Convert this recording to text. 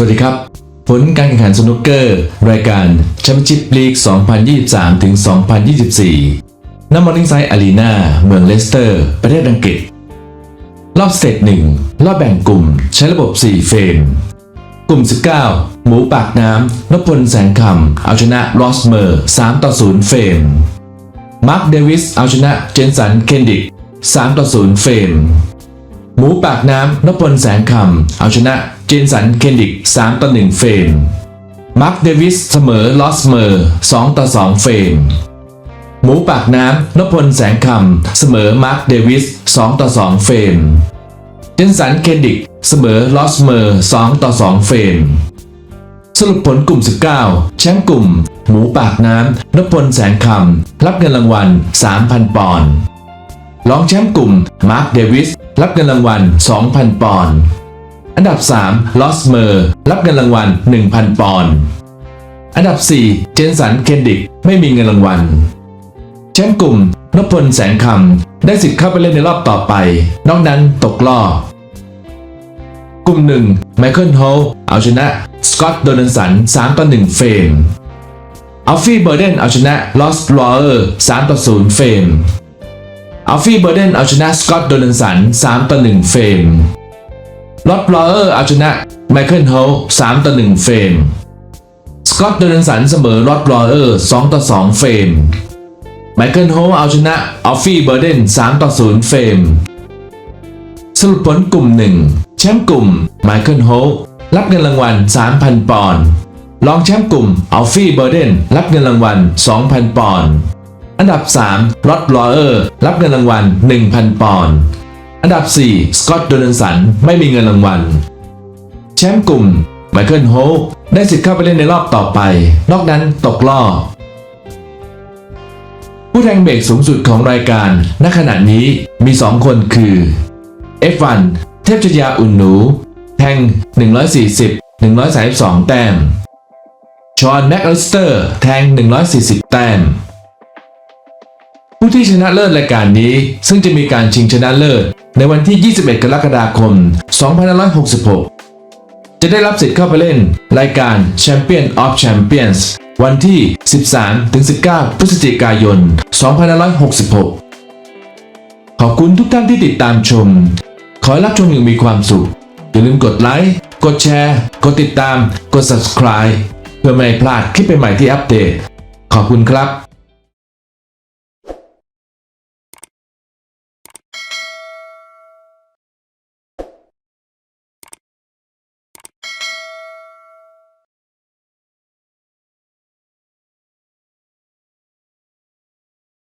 สวัสดีครับ ผลการแข่งขันสนุกเกอร์ รายการแชมเปี้ยนชิพลีก 2023 ถึง 2024 ณ มอร์นิ่งไซด์อารีนาเมืองเลสเตอร์ ประเทศอังกฤษ รอบสเตจหนึ่งรอบแบ่งกลุ่มใช้ระบบ 4 เฟรม กลุ่ม 19 หมูปากน้ำนพพลแสงคำเอาชนะลอสเมอร์ 3 ต่อ 0 เฟรม มาร์คเดวิสเอาชนะเจนสัน เคนดิก 3 ต่อ 0 เฟรม หมูปากน้ำนพพลแสงคำเอาชนะเจนสันเคนดิก 3 ต่อ 1 เฟรม มาร์คเดวิสเสมอลอสเมอร์ 2 ต่อ 2 เฟรม หมูปากน้ำนพพลแสงคำเสมอมาร์คเดวิส 2 ต่อ 2 เฟรม เจนสันเคนดิก เสมอลอสเมอร์ 2 ต่อ 2 เฟรม สรุปผลกลุ่ม 19 แชมป์กลุ่ม หมูปากน้ำนพพลแสงคำรับเงินรางวัล 3,000 ปอนด์รองแชมป์กลุ่มมาร์คเดวิส รับเงินรางวัล 2,000 ปอนด์ อันดับ 3 ลอสเมอร์ รับเงินรางวัล 1,000 ปอนด์ อันดับ 4 เจนสัน เคนดิก ไม่มีเงินรางวัล แชมป์กลุ่มนพพลแสงคำ ได้สิทธิ์เข้าไปเล่นในรอบต่อไป นอกนั้นตกรอบ กลุ่มหนึ่งไมเคิลโฮลเอาชนะ สกอตต์โดนัลสัน 3 ต่อ 1 เฟรมอัลฟี่เบอร์เดนเอาชนะลอสลอเออร์3ต่อ 0 เฟรม อัลฟี่เบอร์เดนเอาชนะสกอตต์โดนัลสัน3ต่อ1เฟรมลอสลอเออร์เอาชนะไมเคิลโฮล3ต่อ1เฟรมสกอตต์โดนัลสันเสมอลอสลอเออร์2ต่อ2เฟรมไมเคิลโฮลเอาชนะอัลฟี่เบอร์เดน3ต่อ0เฟรมสรุปผลกลุ่มหนึ่งแชมป์กลุ่มไมเคิลโฮลรับเงินรางวัล 3,000 ปอนด์รองแชมป์กลุ่มอัลฟี่เบอร์เดนรับเงินรางวัล 2,000 ปอนด์ อันดับ3ลอตลอเออร์รับเงินรางวัล 1,000 ปอนด์ อันดับ 4 สกอตต์โดนัลสัน ไม่มีเงินรางวัล แชมป์กลุ่ม ไมเคิลโฮลได้สิทธิ์เข้าไปเล่นในรอบต่อไป นอกนั้นตกรอบ ผู้แทงเบรกสูงสุดของรายการ ณ ขณะนี้มี 2 คนคือ F1 เทพชยาอุ่นหนู แทง 140 132 แต้ม ชอนแม็กอลิสเตอร์ แทง 140 แต้ม ผู้ที่ชนะเลิศรายการนี้ ซึ่งจะมีการชิงชนะเลิศ ในวันที่ 21 กรกฎาคม 2566 จะได้รับสิทธิ์เข้าไปเล่น รายการ Champion of Champions วันที่ 13-19 พฤศจิกายน 2566 ขอบคุณทุกท่านที่ติดตามชม ขอให้รับชมอย่างมีความสุข อย่าลืมกดไลค์ กดแชร์ กดติดตาม กด subscribe เพื่อไม่ให้พลาดคลิปใหม่ๆที่อัปเดต ขอบคุณครับ